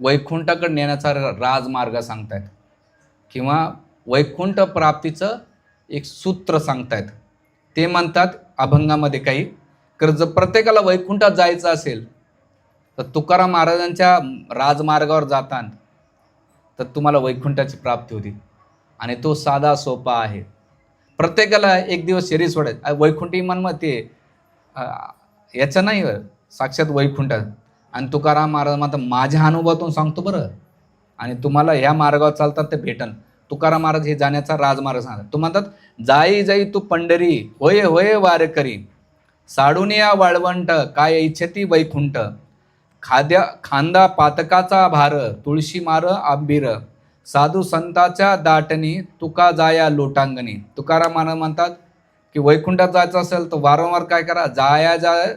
वैकुंठाकडे नेण्याचा राजमार्ग सांगतायत. किंवा वैकुंठ प्राप्तीचं एक सूत्र सांगतायत. ते म्हणतात अभंगामध्ये काही तर जर प्रत्येकाला वैकुंठात जायचं असेल तर तुकाराम महाराजांच्या राजमार्गावर जाताना तर तुम्हाला वैकुंठाची प्राप्ती होती. आणि तो साधा सोपा आहे. प्रत्येकाला एक दिवस शरीर सोडायचं. वैकुंठी मन मग ते याचं नाही साक्षात वैकुंठात आणि तुकाराम महाराज म्हणतात माझ्या अनुभवातून सांगतो बरं. आणि तुम्हाला ह्या मार्गावर चालतात ते भेटन. तुकाराम महाराज हे जाण्याचा राजमार्ग सांगतात. तो म्हणतात जाई जाई तू पंढरी होय होय वारकरी साडून या वाळवंट काय इच्छती वैकुंठ खाद्या खांदा पातकाचा भार तुळशी मार आंबीर साधू संताच्या दाटणी तुका जाया लोटांगणी. तुकाराम महाराज म्हणतात की वैकुंठात जायचं असेल तर वारंवार काय करा जाया जाय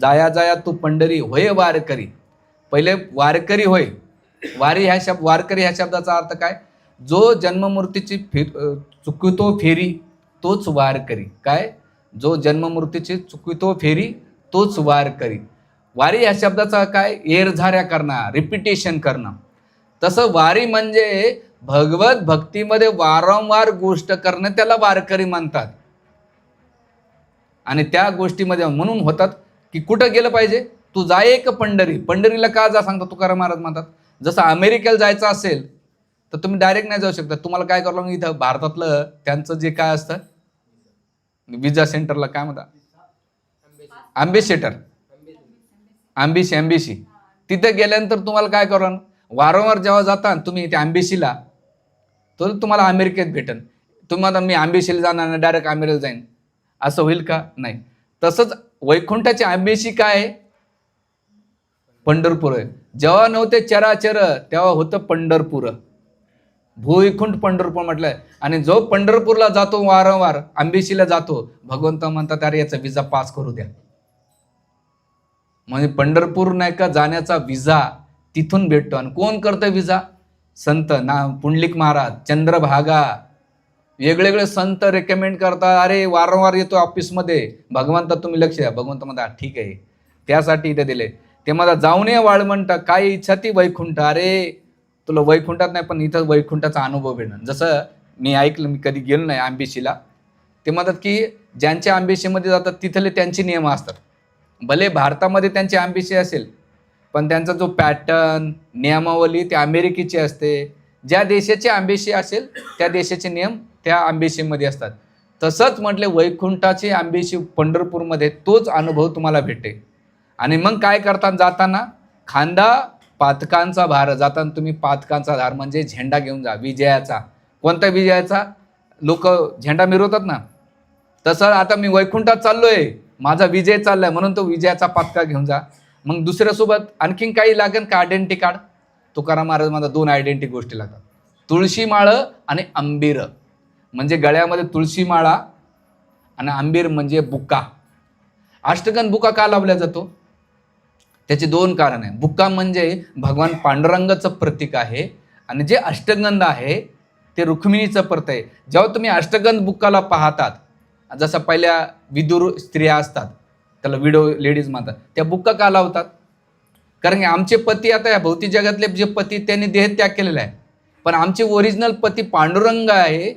जाया जाया तू पंढरी होय वारकरी. पहिले वारकरी होय. वारी ह्या शब्द वारकरी ह्या शब्दाचा अर्थ काय? जो जन्ममूर्तीची फे चुकितो चुकवितो फेरी तोच वारकरी. काय? जो जन्ममूर्तीची चुकवितो फेरी तोच वारकरी. वारी ह्या शब्दाचा काय? एरझाऱ्या करणं रिपिटेशन करणं. तसं वारी म्हणजे भगवत भक्तीमध्ये वारंवार गोष्ट करणं त्याला वारकरी म्हणतात. आणि त्या गोष्टीमध्ये म्हणून होतात की कुठं गेलं पाहिजे? तू जाय एक पंढरी. पंढरीला का जा सांगता तुकाराम महाराज म्हणतात? जसं अमेरिकेला जायचं असेल तर तुम्ही डायरेक्ट नाही जाऊ शकता. तुम्हाला काय करावं लागेल? इथं भारतातलं त्यांचं जे काय असतं? विजा सेंटरला काय म्हणतात? आंबेसेटर आंबीशी आंबीशी. तिथे गेल्यानंतर तुम्हाला काय करा वारंवार जेव्हा जाता तुम्ही इथे आंबेशीला तर तुम्हाला अमेरिकेत भेटन. तुम्ही मी आंबेशीला जाणार नाही डायरेक्ट अमेरिकेला जाईन. असं होईल का? नाही. तसंच वैकुंठाची आंबेशी काय? पंढरपूर. आहे जेव्हा नव्हते चराचर तेव्हा होतं पंढरपूर. भूविखुंठ पंढरपूर म्हटलंय. आणि जो पंढरपूरला जातो वारंवार आंबेशीला जातो भगवंत म्हणतात अरे याचा विजा पास करू द्या. म्हणजे पंढरपूर नाही का जाण्याचा विजा तिथून भेटतो. आणि कोण करतं विजा संत ना पुंडलिक महाराज चंद्रभागा वेगवेगळे संत रेकमेंड करतात अरे वारंवार येतो ऑफिसमध्ये भगवंत तुम्ही लक्ष द्या. भगवंत म्हणता ठीक आहे. त्यासाठी इथे दिले. ते मला जाऊन ये वाळवंट काय इच्छा ती वैकुंठ. अरे तुला वैकुंठात नाही पण इथं वैकुंठाचा अनुभव भेटणार जसं मी ऐकलं मी कधी गेलो नाही आंबेशीला. ते म्हणतात की ज्यांच्या आंबेशीमध्ये जातात तिथले त्यांचे नियम असतात. भले भारतामध्ये त्यांची आंबेशी असेल पण त्यांचा जो पॅटर्न नियमावली ती अमेरिकेची असते. ज्या देशाची आंबेशी असेल त्या देशाचे नियम त्या आंबेशीमध्ये असतात. तसंच म्हटले वैकुंठाची आंबेशी पंढरपूरमध्ये तोच अनुभव तुम्हाला भेटे आणि मग काय करता जाताना? खांदा पातकांचा भार जाताना तुम्ही पातकांचा धार म्हणजे झेंडा घेऊन जा विजयाचा. कोणता विजयाचा? लोक झेंडा मिरवतात ना? तसं आता मी वैकुंठात चाललोय. माझा विजय चाललाय म्हणून तो विजयाचा पातका घेऊन जा. मग दुसऱ्यासोबत आणखीन काही लागेल का आयडेंटिटी कार्ड तुकाराम महाराज माझा दोन आयडेंटिटी गोष्टी लागतात. तुळशी माळ आणि आंबीरं म्हणजे गळ्यामध्ये तुळशी माळा आणि आंबीर म्हणजे बुक्का. अष्टगंध बुका का लावला जातो? त्याचे दोन कारण आहे. बुक्का म्हणजे भगवान पांडुरंगाचं प्रतीक आहे आणि जे अष्टगंध आहे ते रुक्मिणीचं प्रत आहे. जेव्हा तुम्ही अष्टगंध बुक्काला पाहतात जसं पहिल्या विदुर स्त्रिया असतात त्याला विडो लेडीज म्हणतात त्या बुक्का का लावतात? कारण की आमचे पती आता या भौतिक जगातले जे पती त्यांनी देहत्याग केलेला आहे. पण आमचे ओरिजिनल पती पांडुरंग आहे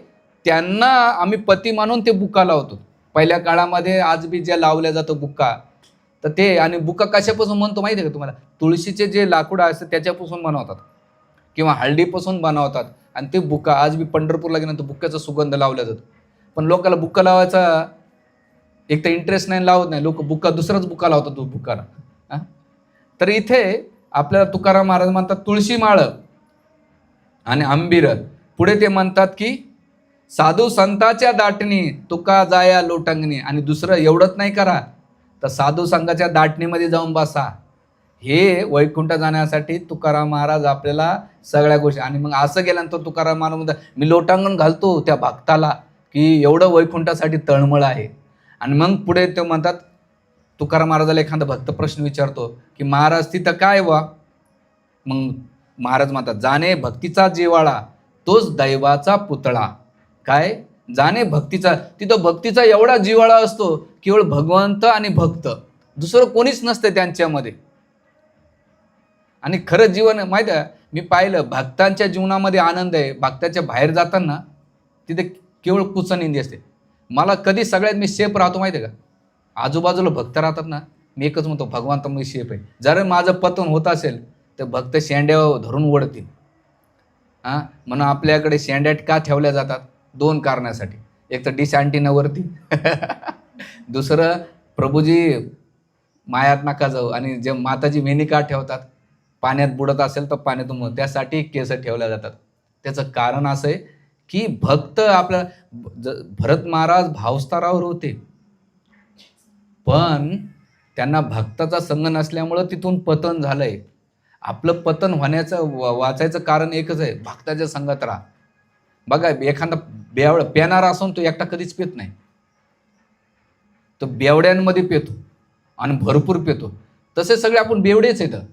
त्यांना आम्ही पती मानून ते बुक्का लावतो. पहिल्या काळामध्ये आज बी ज्या लावल्या जातो बुक्का तर ते आणि बुक्का कशापासून म्हणतो माहिती आहे का तुम्हाला? तुळशीचे जे लाकूड असतं त्याच्यापासून बनवतात किंवा हळदीपासून बनवतात आणि ते बुक्का आज बी पंढरपूरला गेल्यानंतर बुक्क्याचा सुगंध लावला जातो. पण लोकांना बुक्का लावायचा एक तर इंटरेस्ट नाही लावत नाही. लोक बुक्का दुसराच बुक्का लावतात तो बुक्काला हा? तर इथे आपल्याला तुकाराम महाराज म्हणतात तुळशी माळ आणि आंबीर. पुढे ते म्हणतात की साधू संताच्या दाटणी तुका जाया लोटंगणी. आणि दुसरं एवढंच नाही करा. तर साधू संघाच्या दाटणीमध्ये जाऊन बसा. हे वैकुंठ जाण्यासाठी तुकाराम महाराज आपल्याला सगळ्या गोष्टी आणि मग असं गेल्यानंतर तुकाराम महाराज म्हणतात मी लोटांगण घालतो त्या भक्ताला की एवढं वैकुंठासाठी तळमळ आहे. आणि मग पुढे ते म्हणतात तुकाराम महाराजाला एखादा भक्त प्रश्न विचारतो की महाराज तिथं काय वा? मग महाराज म्हणतात जाणे भक्तीचा जिवाळा तोच दैवाचा पुतळा. काय? जाणे भक्तीचा. तिथं भक्तीचा एवढा जिवाळा असतो केवळ भगवंत आणि भक्त. दुसरं कोणीच नसते त्यांच्यामध्ये. आणि खरं जीवन माहीत आहे? मी पाहिलं भक्तांच्या जीवनामध्ये आनंद आहे. भक्ताच्या बाहेर जाताना तिथे केवळ कुचनिंदी असते. मला कधी सगळ्यात मी सेफ राहतो माहिती आहे का? आजूबाजूला भक्त राहतात ना मी एकच म्हणतो भगवंत मी शेप आहे. जर माझं पतन होत असेल तर भक्त शेंड्या धरून ओढतील. हां? म्हणून आपल्याकडे शेंड्याट का ठेवल्या जातात? दोन कारणासाठी. एक तर डिश अँटीनावरती. दुसरं प्रभूजी मायात नका जाऊ आणि जे माताजी वेणी का ठेवतात? पाण्यात बुडत असेल तर पाण्यातून मग त्यासाठी केस ठेवल्या जातात. त्याचं कारण असं आहे की भक्त आपल्या भरत महाराज भावस्तरावर होते. पण त्यांना भक्ताचा संग नसल्यामुळं तिथून पतन झालंय. आपलं पतन होण्याचं वा- वाचायचं कारण एकच आहे भक्ताच्या संगत राहा. बघा एखादा बेवड पेणारा असून तो एकटा कधीच पेत नाही. तो बेवड्यांमध्ये पेतो आणि भरपूर पेतो. तसे सगळे आपण बेवडेच येतं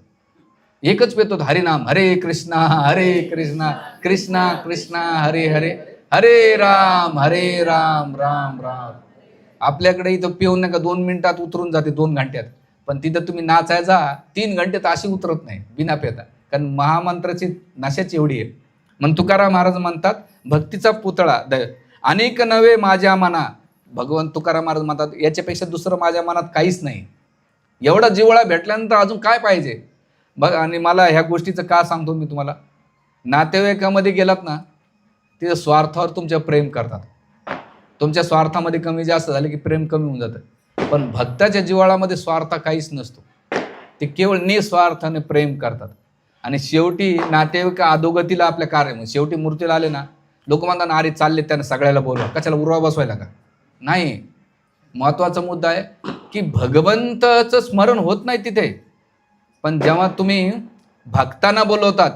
एकच पेतो हरिनाम हरे कृष्णा हरे कृष्णा कृष्णा कृष्णा हरे हरे हरे राम हरे राम राम राम. आपल्याकडे इथं पिऊन नका दोन मिनिटात उतरून जाते दोन घंट्यात. पण तिथं तुम्ही नाचायचा तीन घंटे तर अशी उतरत नाही बिना पेता. कारण महामंत्राची नशाची एवढी आहे. मग तुकाराम महाराज म्हणतात भक्तीचा पुतळा. द अनेक नवे माझ्या मना भगवान तुकाराम महाराज म्हणतात याच्यापेक्षा दुसरं माझ्या मनात काहीच नाही. एवढा जिवळा भेटल्यानंतर अजून काय पाहिजे? बघ आणि मला ह्या गोष्टीचं का सांगतो मी तुम्हाला? नातेवाईकामध्ये गेलात ना तिथं स्वार्थावर तुमच्या प्रेम करतात. तुमच्या स्वार्थामध्ये कमी जास्त झाले की प्रेम कमी होऊन जातं. पण भक्ताच्या जिवाळामध्ये स्वार्थ काहीच नसतो. ते केवळ निस्वार्थाने प्रेम करतात. आणि शेवटी नातेवाईक अधोगतीला आपल्या कार्य शेवटी मूर्तीला आले ना लोक म्हणतात अरे चालले त्यांना सगळ्याला बोलवा. कशाला उरवा बसवायला का? नाही. महत्त्वाचा मुद्दा आहे की भगवंताचं स्मरण होत नाही तिथे. पण जेव्हा तुम्ही भक्तांना बोलवतात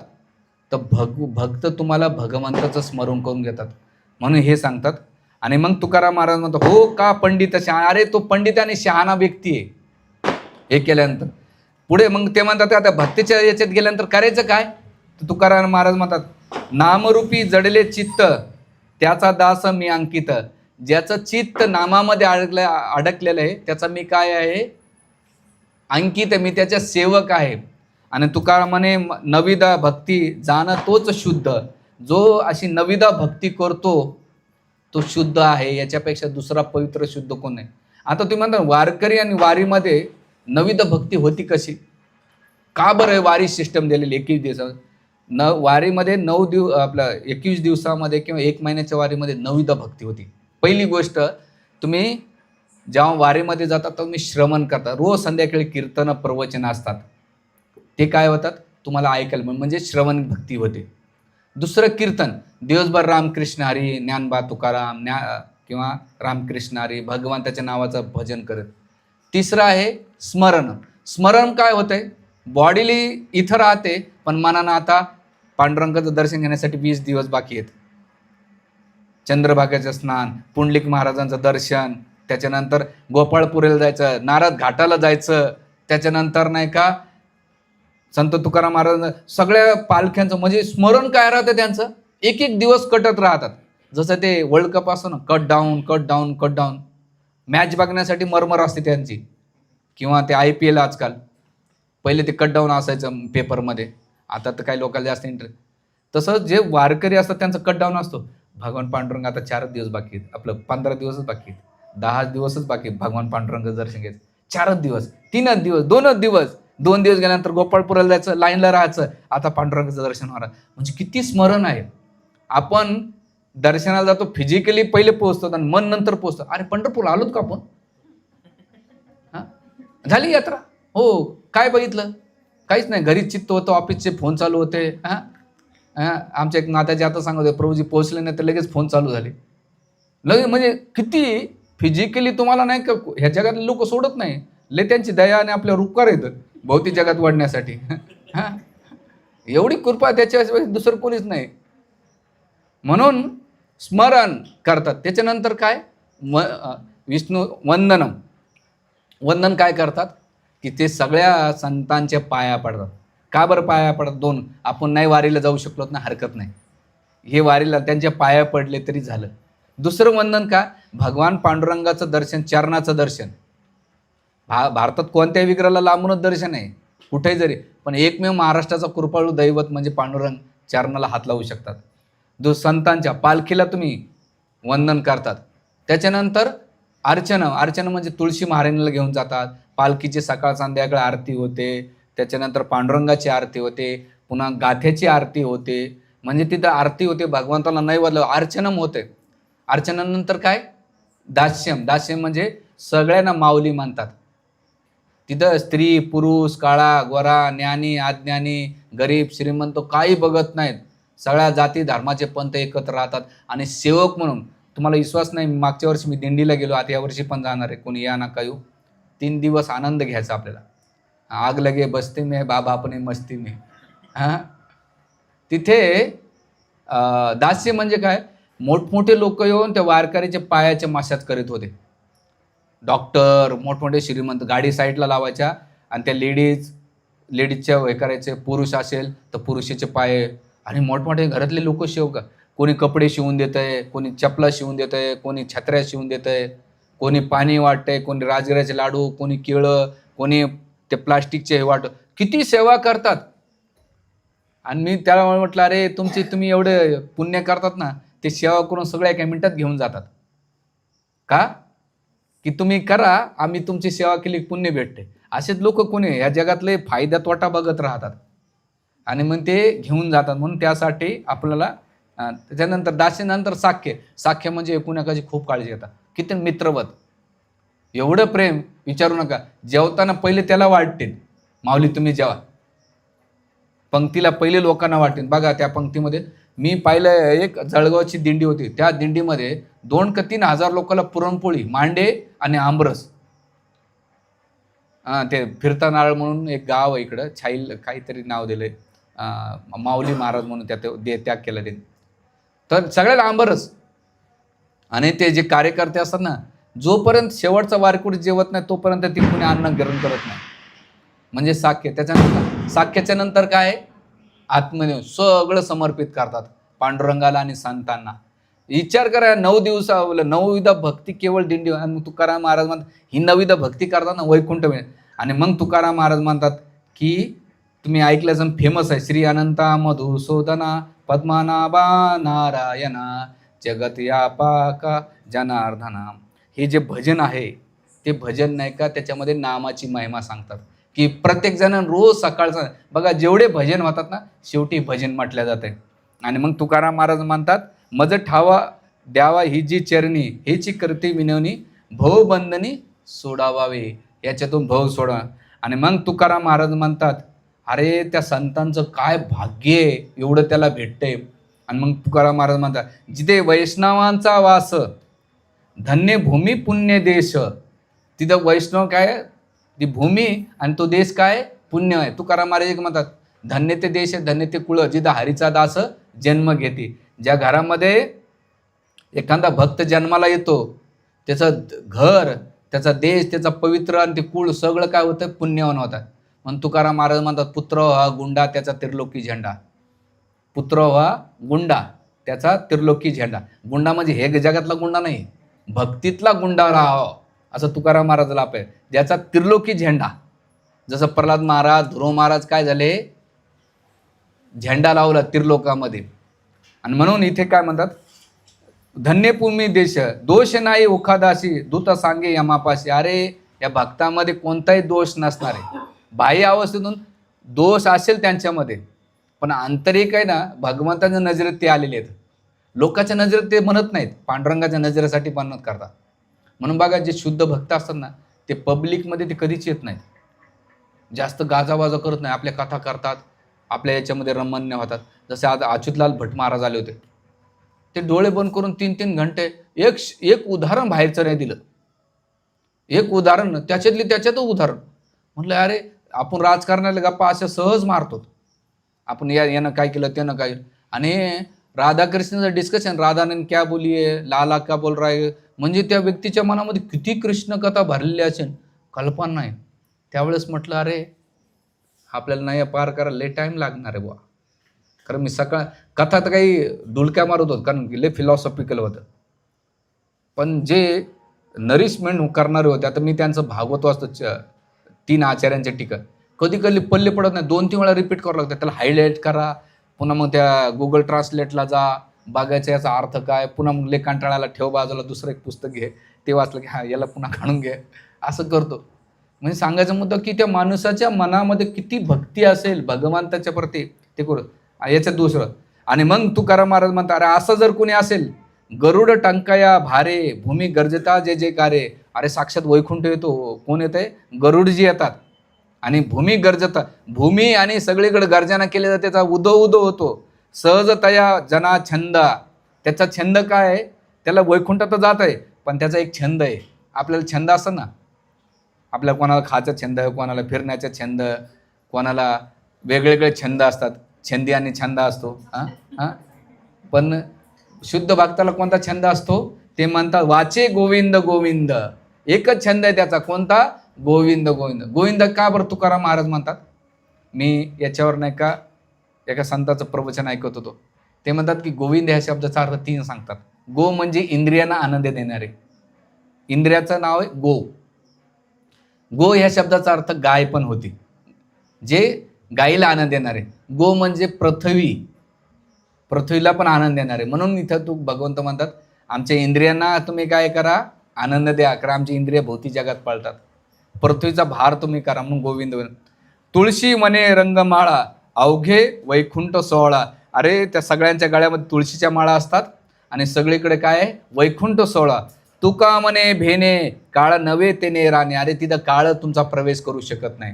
तर भग भक्त तुम्हाला भगवंताचं स्मरण करून घेतात. म्हणून हे सांगतात. आणि मग तुकाराम महाराज म्हणतो हो का पंडित शहा अरे तो पंडित आणि शहाणा व्यक्ती आहे. हे केल्यानंतर. पुढे मग ते म्हणतात आता भक्तीच्या याच्यात गेल्यानंतर करायचं काय? तर तुकाराम महाराज म्हणतात नामरूपी जडले चित्त त्याचा दास मी अंकित. ज्याचं चित्त नामामध्ये अडकलं अडकलेलं आहे त्याचा मी काय आहे? अंकित मी त्याच्या सेवक आहे. आणि तुकारामाने म्हणे नविदा भक्ती जाणं तोच शुद्ध. जो अशी नविदा भक्ती करतो तो शुद्ध आहे याच्यापेक्षा दुसरा पवित्र शुद्ध कोण आहे? आता तुम्ही म्हणता वारकरी आणि वारीमध्ये नविदा भक्ती होती कशी? का बरं वारी सिस्टम दिलेली एकवीस दिवसात? न वारीमध्ये नऊ दिव आपलं एकवीस दिवसामध्ये किंवा एक महिन्याच्या वारीमध्ये नवविधा भक्ती होती. पहिली गोष्ट तुम्ही जेव्हा वारीमध्ये जाता तेव्हा तुम्ही श्रवण करता. रोज संध्याकाळी कीर्तन प्रवचन असतात. ते काय होतात? तुम्हाला ऐकायला मिळ- म्हणजे श्रवण भक्ती होते. दुसरं कीर्तन दिवसभर रामकृष्ण हरी ज्ञानबा तुकाराम ज्ञा किंवा रामकृष्ण हरी भगवंताच्या नावाचं भजन करत. तिसरं आहे स्मरण. स्मरण काय होतंय? बॉडीली इथं राहते पण मनानं आता पांडुरंगाचं दर्शन घेण्यासाठी वीस दिवस बाकी आहेत. चंद्रभागाचं स्नान पुंडलिक महाराजांचं दर्शन त्याच्यानंतर गोपाळपुरेला जायचं नारद घाटाला जायचं त्याच्यानंतर नाही का संत तुकाराम महाराज सगळ्या पालख्यांचं म्हणजे स्मरण काय राहतं त्यांचं? एक एक दिवस कटत राहतात. जसं ते वर्ल्ड कप असतो ना cut down cut down cut down. Match बघण्यासाठी मरमर असते त्यांची. किंवा ते आय पी एल आजकाल. पहिले ते कट डाऊन असायचं पेपरमध्ये. आता तर काही लोकांना जास्त इंटरेस्ट तसंच जे वारकरी असतात त्यांचं कट डाऊन असतो. भगवान पांडुरंग आता चारच दिवस बाकी आहेत. आपलं पंधरा दिवसच बाकी आहेत. दहा दिवसच बाकी आहेत. भगवान पांडुरंग दर्शन घ्यायचं चारच दिवस तीनच दिवस दोनच दिवस. दोन दिवस गेल्यानंतर गोपाळपुराला जायचं लाईनला राहायचं. आता पांडुरंगाचं दर्शन होणार. म्हणजे किती स्मरण आहे. आपण दर्शनाला जातो फिजिकली पहिले पोहोचतो आणि मन नंतर पोहोचतो. अरे पंढरपूर आलोत का आपण? हा? झाली यात्रा? हो. काय बघितलं? काहीच नाही. घरी चित्त होतं ऑफिसचे फोन चालू होते. हा? हा? आमच्या एक नात्याचे आता सांगत होते प्रभूजी पोहोचले नाही तर लगेच फोन चालू झाले. लगेच म्हणजे किती फिजिकली तुम्हाला नाही का ह्या जगातले लोक सोडत नाही. ले त्यांची दया आणि आपल्या उपकार येतं भौतिक जगात वाढण्यासाठी. हा? एवढी कृपा त्याच्या दुसरं कोणीच नाही. म्हणून स्मरण करतात. त्याच्यानंतर काय? म विष्णू वंदनम. वंदन काय करतात? की ते सगळ्या संतांच्या पाया पडतात. का बरं पाया पडतात? दोन आपण नाही वारीला जाऊ शकलो ना हरकत नाही. हे वारीला त्यांच्या पाया पडले तरी झालं. दुसरं वंदन का? भगवान पांडुरंगाचं दर्शन चरणाचं दर्शन. भा भारतात कोणत्याही विग्रहाला लांबूनच दर्शन आहे. कुठेही जरी. पण एकमेव महाराष्ट्राचा कृपाळू दैवत म्हणजे पांडुरंग चरणाला हात लावू शकतात. दु संतांच्या पालखीला तुम्ही वंदन करतात. त्याच्यानंतर अर्चना अर्चना म्हणजे तुळशी महाराणीला घेऊन जातात. पालखीची सकाळ संध्याकाळ आरती होते त्याच्यानंतर पांडुरंगाची आरती होते पुन्हा गाथ्याची आरती होते. म्हणजे तिथं आरती होते भगवंताला नाही वाजलं अर्चनम होते. अर्चनानंतर काय? दास्यम. दास्यम म्हणजे सगळ्यांना माऊली मानतात तिथं स्त्री पुरुष काळा गोरा ज्ञानी अज्ञानी गरीब श्रीमंत काही बघत नाहीत. सगळ्या जाती धर्माचे पंथ एकत्र राहतात. आणि सेवक म्हणून तुम्हाला विश्वास नाही मागच्या वर्षी मी दिंडीला गेलो आता यावर्षी पण जाणार आहे. कोणी या ना येऊ तीन दिवस आनंद घ्यायचा आपल्याला. आग लगे बसती मे बाबा पण मस्ती मे. हां? तिथे दास्य म्हणजे काय? मोठमोठे लोक येऊन त्या वारकऱ्याच्या पायाच्या माशात करीत होते. डॉक्टर मोठमोठे श्रीमंत गाडी साईडला लावायच्या आणि त्या लेडीज लेडीजच्या हे करायचे पुरुष असेल तर पुरुषाचे पाय आणि मोठमोठे घरातले लोक शिव का कोणी कपडे शिवून देत आहे कोणी चपला शिवून देत आहे कोणी छत्र्या शिवून देत आहे कोणी पाणी वाटतंय कोणी राजगिराचे लाडू कोणी केळं कोणी ते प्लास्टिकचे हे वाट. किती सेवा करतात. आणि मी त्याला म्हटलं अरे तुमची तुम्ही एवढे पुण्य करतात ना ते सेवा करून सगळ्या एका मिनिटात घेऊन जातात. का? की तुम्ही करा आम्ही तुमची सेवा केली पुण्य भेटते. असेच लोक कोणी या जगातले फायदा तोटा बघत राहतात. आणि मग ते घेऊन जातात. म्हणून त्यासाठी आपल्याला त्याच्यानंतर दासीनंतर साख्य साख्य म्हणजे एकूणकाची खूप काळजी घेतात किती मित्रवत. एवढं प्रेम विचारू नका. जेवताना पहिले त्याला वाटतील. माऊली तुम्ही जेवा. पंक्तीला पहिले लोकांना वाटेल बघा त्या पंक्तीमध्ये मी पाहिलं एक जळगावची दिंडी होती. त्या दिंडीमध्ये दोन का तीन हजार लोकांना पुरणपोळी मांडे आणि आमरस. हां ते फिरता नारळ म्हणून एक गाव आहे इकडं. छाईल काहीतरी नाव दिलंय. माऊली महाराज म्हणून त्यात दे त्याग केला त्यांनी. तर सगळ्याला आंबरच. आणि ते जे कार्यकर्ते असतात ना जोपर्यंत शेवटचा वारकूट जेवत नाही तोपर्यंत ती कुणी अन्न ग्रहण करत नाही. म्हणजे साख्य. त्याच्यानंतर साख्याच्या नंतर काय? आत्मदेव सगळं समर्पित करतात पांडुरंगाला आणि संतांना. विचार करा नऊ दिवसा नवविधा भक्ती केवळ दिंडी. आणि तुकाराम महाराज म्हणतात ही नवविधा भक्ती करताना वैकुंठ मिळेल आणि मग तुकाराम महाराज म्हणतात की तुम्ही ऐकलं फेमस आहे श्री अनंता मधुसूदना पद्मनाभा नारायण जगतयापाक जनार्दना. हे जे भजन आहे ते भजन नाही का त्याच्यामध्ये नामाची महिमा सांगतात. की प्रत्येक जण रोज सकाळचं बघा जेवढे भजन होतात ना शेवटी भजन म्हटल्या जाते. आणि मग तुकाराम महाराज म्हणतात मज ठावा द्यावा ही जी चरणी हेची करते विनवणी भवबंधनी सोडावावे याच्यातून भव सोडा. आणि मग तुकाराम महाराज म्हणतात अरे त्या संतांचं काय भाग्य आहे? एवढं त्याला भेटतंय. आणि मग तुकाराम महाराज म्हणतात जिथे वैष्णवांचा वास धन्य भूमी पुण्य देश. तिथं वैष्णव काय? ती भूमी आणि तो देश काय? पुण्य आहे. तुकाराम महाराज एक म्हणतात धन्य ते देश आहे धन्य ते कुळ जिथं हरीचा दास जन्म घेते. ज्या घरामध्ये एखादा भक्त जन्माला येतो त्याचं घर त्याचा देश त्याचा पवित्र आणि ते कुळ सगळं काय होतं? पुण्यवान होतात. म्हणून तुकाराम महाराज म्हणतात पुत्र हा गुंडा त्याचा त्रिलोकी झेंडा. पुत्र व्हा गुंडा त्याचा त्रिलोकी झेंडा. गुंडा म्हणजे हे जगातला गुंडा नाही भक्तीतला गुंडा राहावा असं तुकाराम महाराजाला आप. आहे ज्याचा त्रिलोकी झेंडा. जसं प्रल्हाद महाराज ध्रुव महाराज काय झाले? झेंडा लावला त्रिलोकामध्ये. आणि म्हणून इथे काय म्हणतात? धन्यपूर्मी देश दोष नाही उखादाशी दूत सांगे यमापाशी. अरे या भक्तामध्ये कोणताही दोष नसणार आहे. बाह्य अवस्थेतून दोष असेल त्यांच्यामध्ये. पण आंतरिक आहे ना भगवंताच्या नजरेत ते आलेले आहेत. लोकांच्या नजरेत ते म्हणत नाहीत पांडुरंगाच्या नजरेसाठी म्हणत करतात. म्हणून बघा जे शुद्ध भक्त असतात ना ते पब्लिकमध्ये ते कधीच येत नाहीत. जास्त गाजावाजा करत नाही आपल्या कथा करतात आपल्या याच्यामध्ये रमण्य होतात. जसे आज अच्युतलाल भट महाराज आले होते. ते डोळे बंद करून तीन तीन घंटे एक एक उदाहरण बाहेरचं नाही दिलं. एक उदाहरण त्याच्यातली त्याच्यातच उदाहरण. म्हटलं अरे आपण राजकारणाला गप्पा अशा सहज मारतो. आपण या यानं काय केलं त्यानं काय केलं. आणि राधाकृष्णाचं डिस्कशन राधानंद क्या बोलिये लाला का बोल रहा म्हणजे त्या व्यक्तीच्या मनामध्ये किती कृष्ण कथा भरलेली असेल कल्पना नाही. त्यावेळेस म्हटलं अरे आपल्याला नाही पार करायला लय टाईम लागणार आहे बुवा. कारण मी सकाळ कथा तर काही डुलक्या मारत होत कारण लय फिलॉसॉफिकल होतं. पण जे नरिशमेंट करणारे होते आता मी त्यांचं भागवत वाचतो च तीन आचार्यांचे टीका. कधी कधी पल्ले पडत नाही. दोन तीन वेळा रिपीट करावं लागतं. त्याला हायलाईट करा. पुन्हा मग त्या गुगल ट्रान्सलेटला जा. बागायचा याचा अर्थ काय? पुन्हा मग लेखांटाळाला ठेव बाजूला. दुसरं एक पुस्तक घे. ते वाचलं की हां याला पुन्हा काढून घे. असं करतो. म्हणजे सांगायचा मुद्दा की त्या माणसाच्या मनामध्ये किती भक्ती असेल भगवंताच्या प्रती ते करू. याच्यात दुसरं. आणि मग तुकाराम महाराज म्हणतात अरे असं जर कोणी असेल गरुड टंकाया भारे भूमी गरजता जे जे कार्य अरे साक्षात वैकुंठ येतो. कोण येत आहे गरुडजी येतात. आणि भूमी गरजता भूमी आणि सगळीकडे गर्जना केली जाते त्याचा उदो उदो होतो. सहजतया जना छंद. त्याचा छंद काय आहे? त्याला वैकुंठ तर जात आहे पण त्याचा एक छंद आहे. आपल्याला छंद असतो ना? आपल्या कोणाला खायचा छंद कोणाला फिरण्याचा छंद कोणाला वेगवेगळे छंद असतात. छंदी आणि छंद असतो. हां? हां? पण शुद्ध भक्ताला कोणता छंद असतो? ते म्हणतात वाचे गोविंद गोविंद. एकच छंद आहे त्याचा. कोणता? गोविंद गोविंद. गोविंद का बरं तुकाराम महाराज म्हणतात? मी याच्यावर नाही का एका संताचं प्रवचन ऐकत होतो. ते म्हणतात की गोविंद ह्या शब्दाचा अर्थ तीन सांगतात. गो म्हणजे इंद्रियांना आनंद देणारे. इंद्रियाचं नाव आहे गो. गो ह्या शब्दाचा अर्थ गाय पण होती. जे गायीला आनंद देणारे. गो म्हणजे पृथ्वी. पृथ्वीला पण आनंद देणारे. म्हणून इथं तू भगवंत म्हणतात आमच्या इंद्रियांना तुम्ही काय करा आनंद द्या कारण आमची इंद्रिय भोवती जगात पळतात. पृथ्वीचा भार तुम्ही करा म्हणून गोविंद तुळशी मने रंगमाळा अवघे वैकुंठ सोहळा. अरे त्या सगळ्यांच्या गळ्यामध्ये तुळशीच्या माळा असतात. आणि सगळीकडे काय आहे? वैकुंठ सोहळा. तुका मने भेने काळ नवे तेने राणे. अरे तिथं काळ तुमचा प्रवेश करू शकत नाही.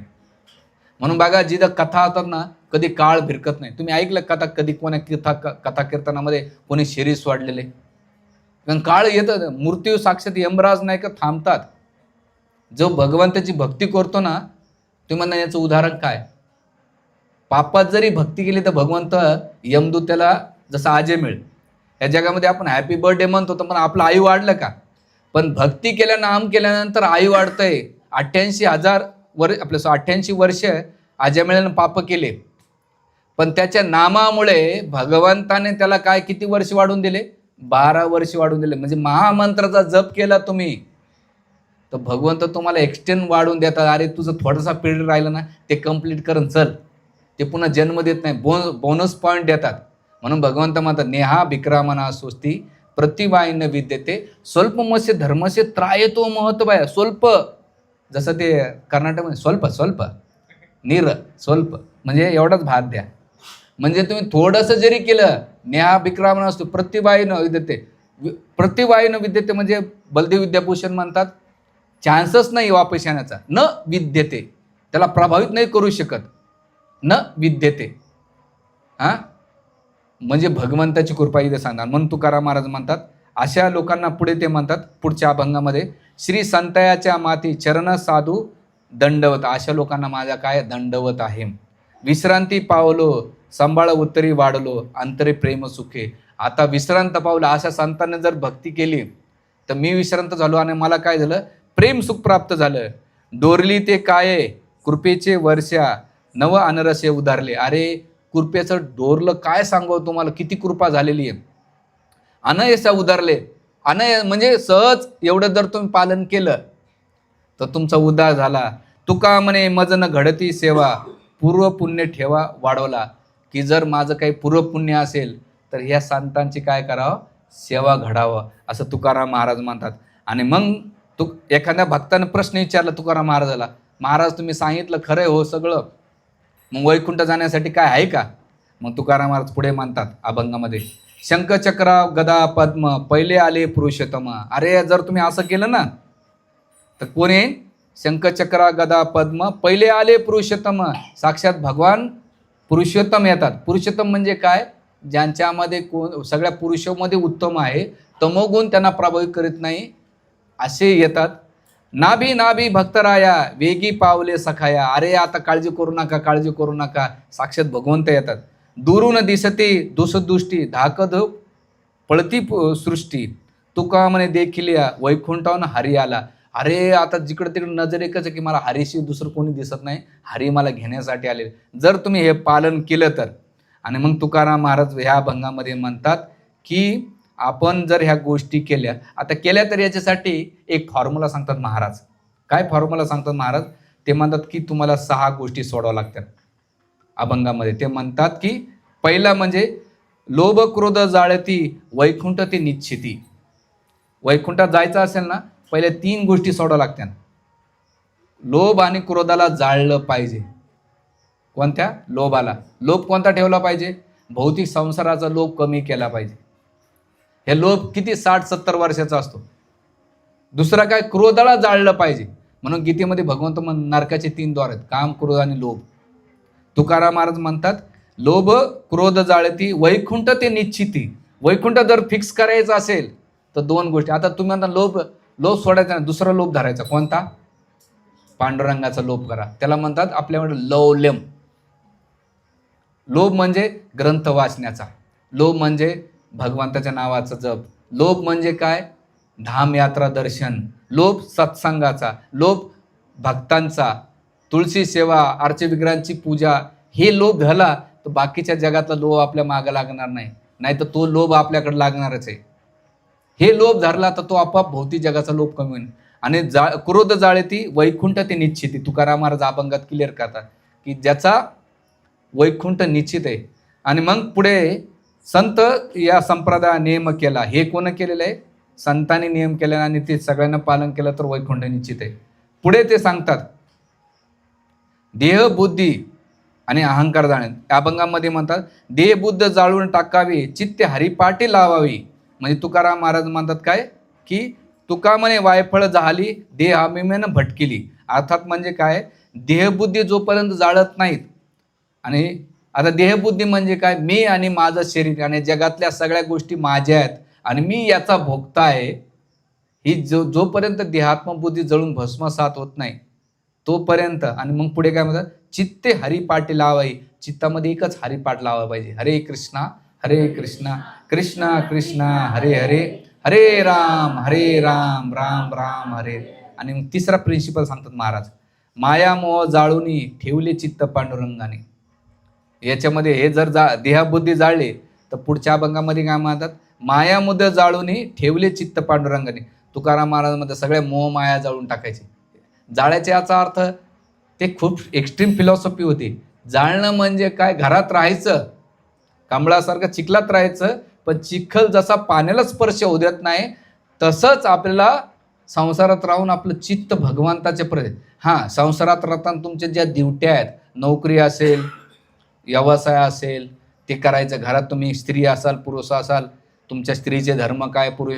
म्हणून बघा जिथं कथा होतात ना कधी काळ भिरकत नाही. तुम्ही ऐकलं कथा? कधी कोण्या कथा कथा कीर्तनामध्ये कोणी शिरीष वाढलेले? कारण काळ येतं मृत्यू साक्षात यमराज नाही का थांबतात. जो भगवंताची भक्ती करतो ना तुम्ही म्हणा याचं उदाहरण काय? पापात जरी भक्ती केली तर भगवंत यमदूत त्याला जसं आजे मिळ या जगामध्ये आपण हॅपी बर्थडे म्हणतो तर पण आपलं आयु वाढलं का? पण भक्ती केल्या नाम केल्यानंतर आयु वाढतंय. अठ्ठ्याऐंशी हजार वर आपलं अठ्ठ्याऐंशी वर्ष आजमिळानं पाप केले. पण त्याच्या नामामुळे भगवंताने त्याला काय किती वर्ष वाढून दिले? बारा वर्ष वाढून दिले. म्हणजे महामंत्राचा जप केला तुम्ही तर भगवंत तुम्हाला एक्सटेंड वाढून देतात. अरे तुझं थोडासा पिरियड राहिलं ना ते कंप्लीट करून चल. ते पुन्हा जन्म देत नाही बोन बोनस पॉईंट देतात. म्हणून भगवंत म्हणतात नेहा विक्रामना स्वस्ती प्रतिवायन विद्यते. स्वल्पमस्य धर्मस्य त्रायतो महत्त्व आहे स्वल्प. जसं ते कर्नाटकमध्ये स्वल्प स्वल्प. निर स्वल्प. म्हणजे एवढाच भात द्या. म्हणजे तुम्ही थोडंसं जरी केलं नेहा विक्रामना असतो. प्रतिवायन विद्यते. वि- प्रतिवायन विद्यते म्हणजे बलदेव विद्याभूषण म्हणतात. चान्सच नाही हो वापस येण्याचा न विद्यते. त्याला प्रभावित नाही करू शकत. न विद्यते. हां? म्हणजे भगवंताची कृपा इथे सांगणार. म्हणून तुकाराम महाराज म्हणतात अशा लोकांना पुढे ते म्हणतात पुढच्या अभंगामध्ये श्री संतयाच्या माती चरण साधू दंडवत. अशा लोकांना माझा काय दंडवत आहे? विश्रांती पावलो सांभाळ उत्तरी वाढलो अंतरे प्रेम सुखे. आता विश्रांत पावला अशा संतांनी जर भक्ती केली तर मी विश्रांत झालो आणि मला काय झालं? प्रेम सुख प्राप्त झालं. डोरली ते काय कृपेचे वर्षा नव अनरसे उधारले. अरे कृपेचं डोरलं काय सांगावं तुम्हाला? किती कृपा झालेली आहे. अनयसा उधारले. अनय म्हणजे सहज एवढं जर तुम्ही पालन केलं तर तुमचा उदार झाला. तुका म्हणे मजन घडती सेवा. पूर्व पुण्य ठेवा वाढवला. की जर माझं काही पूर्वपुण्य असेल तर ह्या संतांची काय करावं? सेवा घडावं असं तुकाराम महाराज म्हणतात. आणि मग तू एखाद्या भक्तानं प्रश्न विचारला तुकाराम महाराजाला महाराज तुम्ही सांगितलं खरं हो सगळं. मग वैकुंठ जाण्यासाठी काय आहे का? मग तुकाराम महाराज पुढे म्हणतात अभंगामध्ये शंखचक्रा गदा पद्म पहिले आले पुरुषोत्तम. अरे जर तुम्ही असं केलं ना तर कोणी शंखचक्रा शंखचक्र गदा पद्म पहिले आले पुरुषोत्तम. साक्षात भगवान पुरुषोत्तम येतात. पुरुषोत्तम म्हणजे काय? ज्यांच्यामध्ये कोण सगळ्या पुरुषामध्ये उत्तम आहे. तमोगुण त्यांना प्रभावित करीत नाही. असे येतात. नाभी नाभी भक्तराया वेगी पावले सखाया. अरे आता काळजी करू नका काळजी करू नका. साक्षात भगवंत येतात. दुरून दिसते दुसदृष्टी धाकध पळती प- सृष्टी. तुका म्हणे देखील या वैकुंठावून हरी आला अरे आता जिकडं तिकडं नजर एकच आहे की मला हरीशी दुसरं कोणी दिसत नाही. हरी मला घेण्यासाठी आले जर तुम्ही हे पालन केलं तर. आणि मग तुकाराम महाराज ह्या अभंगामध्ये म्हणतात की आपण जर ह्या गोष्टी केल्या आता केल्या तर याच्यासाठी एक फॉर्म्युला सांगतात महाराज. काय फॉर्म्युला सांगतात महाराज? ते म्हणतात की तुम्हाला सहा गोष्टी सोडाव्या लागतात. अभंगामध्ये ते म्हणतात की पहिला म्हणजे लोभ क्रोध जाळती वैकुंठ ते निश्चिती. वैकुंठात जायचं असेल ना पहिले तीन गोष्टी सोडाव्या लागत्या. लोभ आणि क्रोधाला जाळलं पाहिजे. कोणत्या? लोभाला. लोभ कोणता ठेवला पाहिजे? भौतिक संसाराचा लोभ कमी केला पाहिजे. हे लोभ किती साठ सत्तर वर्षाचा असतो. दुसरा काय? क्रोधाला जाळलं पाहिजे. म्हणून गीतेमध्ये भगवंत म्हण नरकाचे तीन द्वार आहेत. काम क्रोध आणि लोभ. तुकाराम महाराज म्हणतात लोभ क्रोध जाळती वैकुंठ ते निश्चिती. वैकुंठ जर फिक्स करायचं असेल तर दोन गोष्टी. आता तुम्ही म्हणता लोभ लोभ सोडायचा नाही दुसरा लोभ धरायचा. कोणता? पांडुरंगाचा लोभ करा. त्याला म्हणतात आपल्याकडे लवलेम लोभ म्हणजे ग्रंथ वाचण्याचा. लोभ म्हणजे भगवंताच्या नावाचा जप. लोभ म्हणजे काय? धाम यात्रा दर्शन. लोभ सत्संगाचा. लोभ भक्तांचा. तुळशी सेवा आर्चविग्रहांची पूजा. हे लोभ झाला तर बाकीच्या जगातला लोभ आपल्या मागं लागणार नाही. नाही तर तो लोभ आपल्याकडे लागणारच आहे. हे लोभ धरला तर तो आपोआप भोवती जगाचा लोभ कमी होईल. आणि जा क्रोध जाळती वैकुंठ ते आहे तुकाराम महाराज अभंगात क्लिअर करतात की ज्याचा वैकुंठ निश्चित आहे. आणि मग पुढे संत या संप्रदाय नियम केला. हे कोण केलेलं आहे? संतांनी नियम केला आणि ते सगळ्यांना पालन केलं तर वैकुंठ निश्चित आहे. पुढे ते सांगतात देह बुद्धी आणि अहंकार जाणे अभंगामध्ये म्हणतात देह बुद्ध जाळून टाकावी चित्ते हरिपाटी लावावी. म्हणजे तुकाराम महाराज म्हणतात काय? की तुका म्हणे वायफळ झाली देह अभिमेनं भटकिली. अर्थात म्हणजे काय? देहबुद्धी जोपर्यंत जाळत नाहीत आणि आता देहबुद्धी म्हणजे काय? मी आणि माझं शरीर आणि जगातल्या सगळ्या गोष्टी माझ्या आहेत आणि मी याचा भोगता आहे ही जो जोपर्यंत देहात्मबुद्धी जळून भस्मसात होत नाही तोपर्यंत आणि मग पुढे काय म्हणतात? चित्ते हरिपाठी लावाई. चित्तामध्ये एकच हरिपाठ लावा पाहिजे. हरे कृष्णा हरे कृष्णा. कृष्णा कृष्णा हरे हरे. हरे राम हरे राम राम राम हरे. आणि मग तिसरा प्रिन्सिपल सांगतात महाराज. माया मोह जाळूनी ठेवले चित्त पांडुरंगाने. याच्यामध्ये हे जर जा देहाबुद्धी जाळले तर पुढच्या अभंगामध्ये काय म्हणतात? माया मुद्द जाळूनी ठेवले चित्त पांडुरंगाने. तुकाराम महाराज सगळ्या मोह माया जाळून टाकायचे. जाळ्याचे याचा अर्थ ते खूप एक्स्ट्रीम फिलॉसॉफी होती. जाळणं म्हणजे काय? घरात राहायचं. कांबळासारखं चिखलात राहायचं. पण चिखल जसा पाण्याला स्पर्श होऊ देत नाही तसंच आपल्याला संसारात राहून आपलं चित्त भगवंताचे प्रति हां संसारात राहताना तुमच्या ज्या ड्युट्या आहेत नोकरी असेल व्यवसाय असेल ते करायचं घरात तुम्ही स्त्री असाल पुरुष असाल तुमच्या स्त्रीचे धर्म काय पुरुष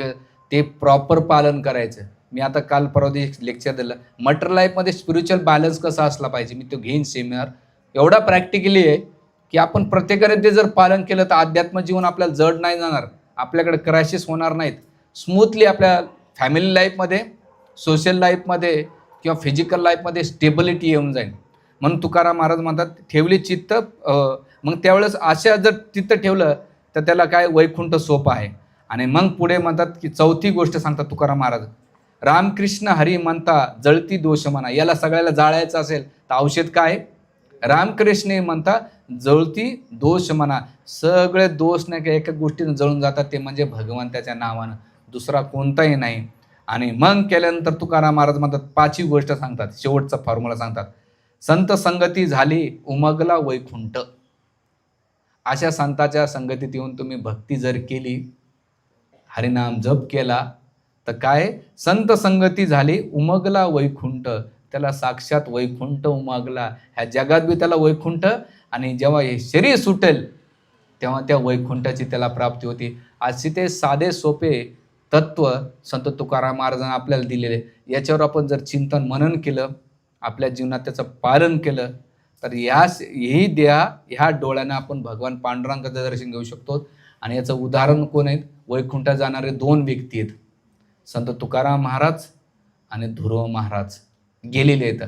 ते प्रॉपर पालन करायचं. मी आता काल परवा दिवशी लेक्चर दिलं. मटर लाईफमध्ये स्पिरिच्युअल बॅलन्स कसा असला पाहिजे? मी तो घेईन सेमिनार एवढा प्रॅक्टिकली आहे. की आपण प्रत्येकाने ते जर पालन केलं तर अध्यात्म जीवन आपल्याला जड नाही जाणार. आपल्याकडे क्रायसिस होणार नाहीत. स्मूथली आपल्या फॅमिली लाईफमध्ये सोशल लाईफमध्ये किंवा फिजिकल लाईफमध्ये स्टेबिलिटी येऊन जाईल. म्हणून तुकाराम महाराज म्हणतात ठेवली चित्त मग त्यावेळेस अशा जर चित्त ठेवलं तर त्याला काय वैकुंठ सोपं आहे? आणि मग पुढे म्हणतात की चौथी गोष्ट सांगतात तुकाराम महाराज. रामकृष्ण हरी म्हणता जळती दोष म्हणा. याला सगळ्याला जाळायचं असेल तर औषध काय रामकृष्ण म्हणता जळती दोष म्हणा. सगळे दोष नाही का एका गोष्टीनं जळून जातात ते म्हणजे भगवंताच्या नावानं. दुसरा कोणताही नाही. आणि मग केल्यानंतर तुकाराम महाराज म्हणतात पाचवी गोष्ट सांगतात शेवटचा फॉर्म्युला सांगतात. संत संगती झाली उमगला वैकुंठ. अशा संताच्या संगतीत येऊन तुम्ही भक्ती जर केली हरिनाम जप केला तर काय? संत संगती झाली उमगला वैकुंठ. त्याला साक्षात वैकुंठ उमागला. ह्या जगात बी त्याला वैकुंठ आणि जेव्हा हे शरीर सुटेल तेव्हा त्या वैकुंठाची त्याला प्राप्ती होती. असे ते साधे सोपे तत्व संत तुकाराम महाराजांना आपल्याला दिलेले. याच्यावर आपण जर चिंतन मनन केलं आपल्या जीवनात त्याचं पालन केलं तर ह्या ही देहा ह्या डोळ्यानं आपण भगवान पांडुरंगाचं दर्शन घेऊ शकतो. आणि याचं उदाहरण कोण आहेत? वैकुंठात जाणारे दोन व्यक्ती आहेत. संत तुकाराम महाराज आणि ध्रुव महाराज. गेलेले आहेत.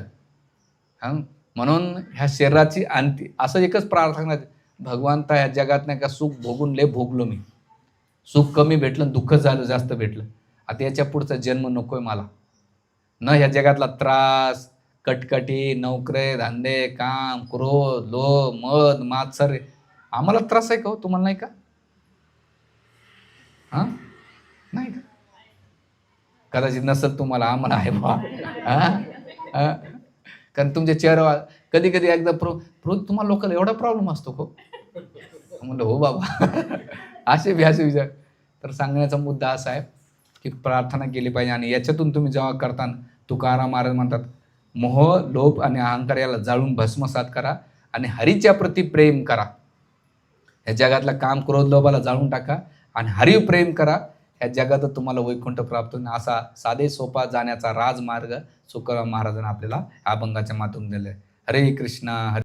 हां? म्हणून ह्या शरीराची अंती असं एकच प्रार्थना भगवंता ह्या जगात नाही का सुख भोगून लय भोगलो मी. सुख कमी भेटलं दुःख झालं जास्त भेटलं. आता याच्या पुढचा जन्म नकोय मला. न ह्या जगातला त्रास कटकटी नोकरे धंदे काम क्रोध लो मध मात्सर आम्हाला त्रास आहे का हो? तुम्हाला नाही का? हां? नाही का? कदाचित नसेल तुम्हाला आम्हाला आहे बा हां? कारण तुमच्या चेहऱ्यावर कधी कधी एकदा प्रो प्रो तुम्हाला लोकांना एवढा प्रॉब्लेम असतो हो म्हणलं हो बाबा. असे बी असे विचार. तर सांगण्याचा मुद्दा असा आहे की प्रार्थना केली पाहिजे आणि याच्यातून तुम्ही जेव्हा करताना तुकाराम महाराज म्हणतात मोह लोभ आणि अहंकार याला जाळून भस्मसात करा आणि हरीच्या प्रती प्रेम करा. या जगातला काम क्रोध लोभाला जाळून टाका आणि हरीव प्रेम करा ह्या जगात तुम्हाला वैकुंठ प्राप्त होईल. असा साधे सोपा जाण्याचा राजमार्ग सुखराम महाराजांना आपल्याला अभंगाच्या मातून दिले हरे कृष्णा हरे